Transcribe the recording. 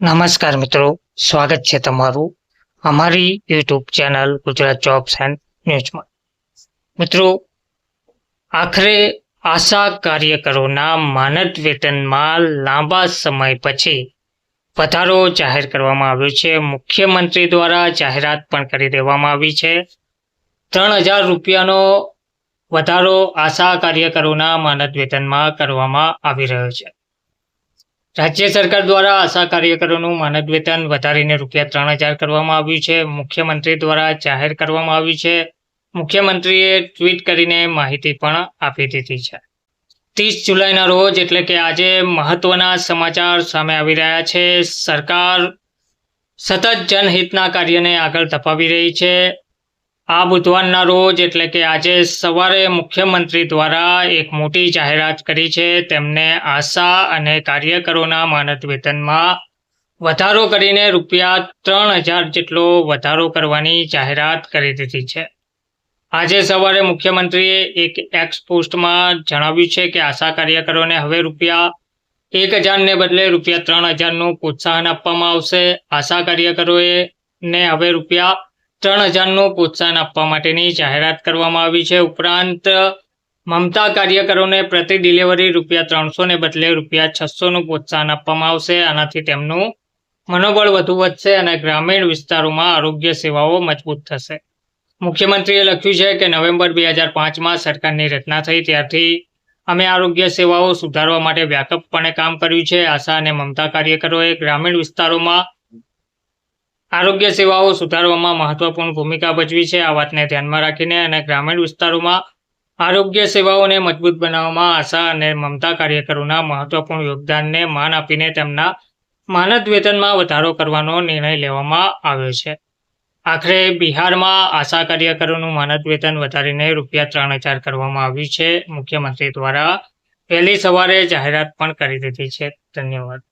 નમસ્કાર મિત્રો, સ્વાગત છે તમારું અમારી YouTube channel Gujarat jobs and ન્યૂઝમાં મિત્રો, આખરે આશા કાર્યકરોના માનદ વેતનમાં લાંબા સમય પછી વધારો જાહેર કરવામાં આવ્યો છે. મુખ્યમંત્રી દ્વારા જાહેરાત પણ કરી દેવામાં આવી છે. ત્રણ હજાર રૂપિયાનો વધારો આશા કાર્યકરોના માનદ વેતનમાં કરવામાં આવી રહ્યો છે. રાજ્ય સરકાર દ્વારા આશા કાર્યકરોનું માનદ વેતન વધારીને રૂપિયા ત્રણ હજાર કરવામાં આવ્યું છે. મુખ્યમંત્રી દ્વારા જાહેર કરવામાં આવ્યું છે. મુખ્યમંત્રીએ ટ્વીટ કરીને માહિતી પણ આપી દીધી છે. ત્રીસ જુલાઈના રોજ એટલે કે આજે મહત્વના સમાચાર સામે આવી રહ્યા છે. સરકાર સતત જનહિતના કાર્યને આગળ ધપાવી રહી છે. આ બુધવારના રોજ એટલે કે આજે સવારે મુખ્યમંત્રી દ્વારા એક મોટી જાહેરાત કરી છે. તેમને આશા અને કાર્યકરોના માનદ વેતનમાં વધારો કરીને રૂપિયા ત્રણ હજાર જેટલો વધારો કરવાની જાહેરાત કરી દીધી છે. આજે સવારે મુખ્યમંત્રીએ એક એક્સ પોસ્ટમાં જણાવ્યું છે કે આશા કાર્યકરોને હવે રૂપિયા એક હજારને બદલે રૂપિયા ત્રણ હજારનું પ્રોત્સાહન આપવામાં આવશે. આશા કાર્યકરોએ ને હવે રૂપિયા ત્રણ હજારનું પ્રોત્સાહન આપવા માટેની જાહેરાત કરવામાં આવી છે. ઉપરાંત, મમતા કાર્યકરોને પ્રતિ ડિલિવરી રૂપિયા ત્રણસો ને બદલે રૂપિયા છસોનું પ્રોત્સાહન આપવામાં આવશે. આનાથી તેમનું મનોબળ વધુ વધશે અને ગ્રામીણ વિસ્તારોમાં આરોગ્ય સેવાઓ મજબૂત થશે. મુખ્યમંત્રીએ લખ્યું છે કે નવેમ્બર બે હજાર પાંચમાં સરકારની રચના થઈ. ત્યારથી અમે આરોગ્ય સેવાઓ સુધારવા માટે વ્યાપકપણે કામ કર્યું છે. આશા અને મમતા કાર્યકરોએ ગ્રામીણ વિસ્તારોમાં આરોગ્ય સેવાઓ સુધારવામાં મહત્વપૂર્ણ ભૂમિકા ભજવી છે. આ વાતને ધ્યાનમાં રાખીને અને ગ્રામીણ વિસ્તારોમાં આરોગ્ય સેવાઓને મજબૂત બનાવવામાં આશા અને મમતા કાર્યકરોના મહત્વપૂર્ણ યોગદાનને માન આપીને તેમના માનદ વેતનમાં વધારો કરવાનો નિર્ણય લેવામાં આવ્યો છે. આખરે બિહારમાં આશા કાર્યકરોનું માનદ વેતન વધારીને રૂપિયા ત્રણ હજાર કરવામાં આવ્યું છે. મુખ્યમંત્રી દ્વારા વહેલી સવારે જાહેરાત પણ કરી દીધી છે. ધન્યવાદ.